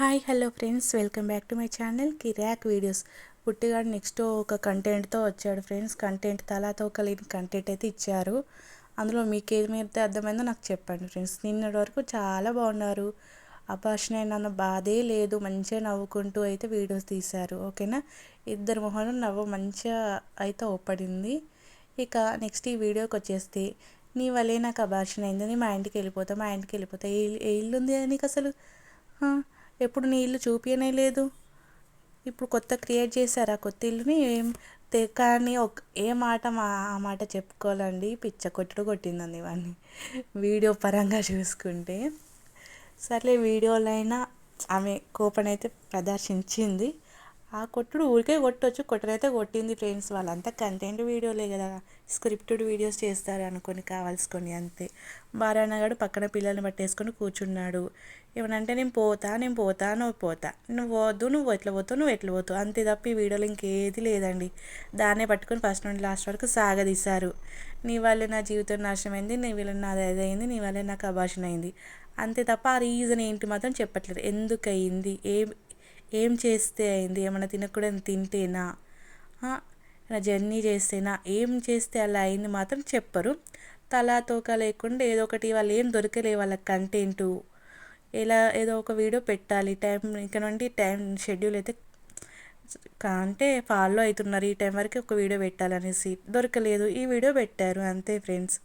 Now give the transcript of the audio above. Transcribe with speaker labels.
Speaker 1: Hi hello friends. Welcome back to my channel Kiraak videos. పుట్టిగాడు next ఒక కంటెంట్తో వచ్చాడు friends. Content తలాతో కలిగిన content అయితే ఇచ్చారు. అందులో మీకు ఏమైతే అర్థమైందో నాకు చెప్పండి ఫ్రెండ్స్. నిన్నటి వరకు చాలా బాగున్నారు. అపార్షన్ అయిన బాధే లేదు. మంచిగా నవ్వుకుంటూ అయితే వీడియోస్ తీశారు. ఓకేనా? ఇద్దరు మొహంలో నవ్వు మంచిగా అయితే ఓపడింది. ఇక నెక్స్ట్ ఈ వీడియోకి వచ్చేస్తే నీ వల్లే నాకు అభాషణ అయింది. మా ఇంటికి వెళ్ళిపోతా మా ఇంటికి వెళ్ళిపోతా. ఏ ఇల్లు ఉంది నీకు అసలు? ఎప్పుడు నీ ఇల్లు చూపించనే లేదు. ఇప్పుడు కొత్త క్రియేట్ చేశారు? ఆ కొత్త ఇల్లుని? కానీ ఒక ఏ మాట మా ఆ మాట చెప్పుకోవాలండి? పిచ్చ కొట్టుడు కొట్టిందండి ఇవన్నీ. వీడియో పరంగా చూసుకుంటే. సర్లే వీడియోలైనా అయినా ఆమె కోపం అయితే ప్రదర్శించింది. ఆ కొట్టుడు ఊరికే కొట్టొచ్చు కొట్టరైతే కొట్టింది ఫ్రెండ్స్ వాళ్ళంతా. కంటెంట్ వీడియోలే కదా. స్క్రిప్టెడ్ వీడియోస్ చేస్తారు అనుకొని కావాల్సుకొని అంతే. బారానగాడు పక్కన పిల్లల్ని పట్టేసుకొని కూర్చున్నాడు. ఏమనంటే నేను పోతా నేను పోతా నువ్వు పోతా. నువ్వు పోద్దు నువ్వు ఎట్లా పోతావు నువ్వు ఎట్లా పోతావు? అంతే తప్ప ఈ వీడియోలో ఇంకేది లేదండి. దాన్నే పట్టుకొని ఫస్ట్ నుండి లాస్ట్ వరకు సాగదీశారు. నీ వల్లే నా జీవితం నాశనమైంది నీ వల్ల నాది అయింది నీ వల్లే నాకు అభాషణ అయింది అంతే తప్ప ఆ రీజన్ ఏంటి మాత్రం చెప్పట్లేదు. ఎందుకు అయింది ఏం ఏం చేస్తే అయింది? ఏమైనా తినకూడని తింటేనా? జర్నీ చేస్తేనా? ఏం చేస్తే అలా అయింది మాత్రం చెప్పరు. తలా తోక లేకుండా ఏదో ఒకటి వాళ్ళు ఏం దొరకలే వాళ్ళ కంటెంటు. ఎలా ఏదో ఒక వీడియో పెట్టాలి. టైం ఇక్కడ నుండి టైం షెడ్యూల్ అయితే అంటే ఫాలో అవుతున్నారు. ఈ టైం వరకు ఒక వీడియో పెట్టాలనేసి. దొరకలేదు. ఈ వీడియో పెట్టారు. అంతే ఫ్రెండ్స్.